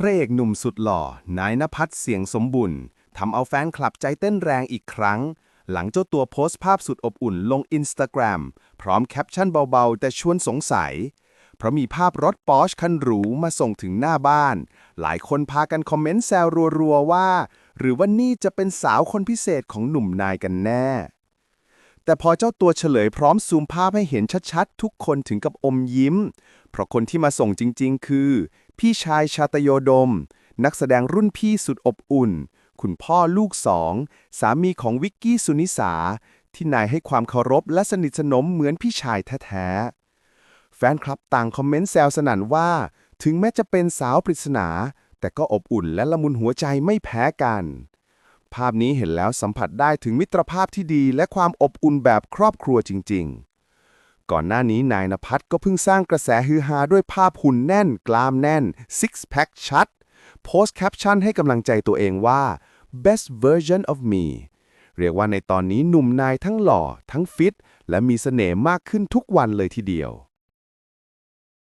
พระเอกหนุ่มสุดหล่อ นายนภัสเสียงสมบุญทำเอาแฟนคลับใจเต้นแรงอีกครั้ง หลังเจ้าตัวโพสต์ภาพสุดอบอุ่นลงอินสตาแกรมพร้อมแคปชั่นเบาๆ แต่ชวนสงสัย เพราะมีภาพรถปอร์ชคันหรูมาส่งถึงหน้าบ้าน หลายคนพากันคอมเมนต์แซวรัวๆว่า หรือว่านี่จะเป็นสาวคนพิเศษของหนุ่มนายกันแน่ แต่พอเจ้าตัวเฉลยพร้อมซูมภาพให้เห็นชัดๆ ทุกคนถึงกับอมยิ้ม เพราะคนที่มาส่งจริง ๆ คือ พี่ชายชาตโยดม นักแสดงรุ่นพี่สุดอบอุ่น คุณพ่อลูกสอง สามีของวิกกี้สุนิสา ที่นายให้ความเคารพและสนิทสนมเหมือนพี่ชายแท้ๆ แฟนคลับต่างคอมเมนต์แซวสนั่นว่า ถึงแม้จะเป็นสาวปริศนา แต่ก็อบอุ่นและละมุนหัวใจไม่แพ้กัน ภาพนี้เห็นแล้วสัมผัสได้ถึงมิตรภาพที่ดีและความอบอุ่นแบบครอบครัวจริง ๆ ก่อนหน้านี้นายนภัสก็เพิ่งสร้างกระแสฮือฮาด้วยภาพหุ่นแน่น กล้ามแน่นซิกแพคชัด โพสต์แคปชั่นให้กำลังใจตัวเองว่า best version of me เรียกว่าในตอนนี้หนุ่มนายทั้งหล่อ ทั้งฟิต และมีเสน่ห์มากขึ้นทุกวันเลยทีเดียว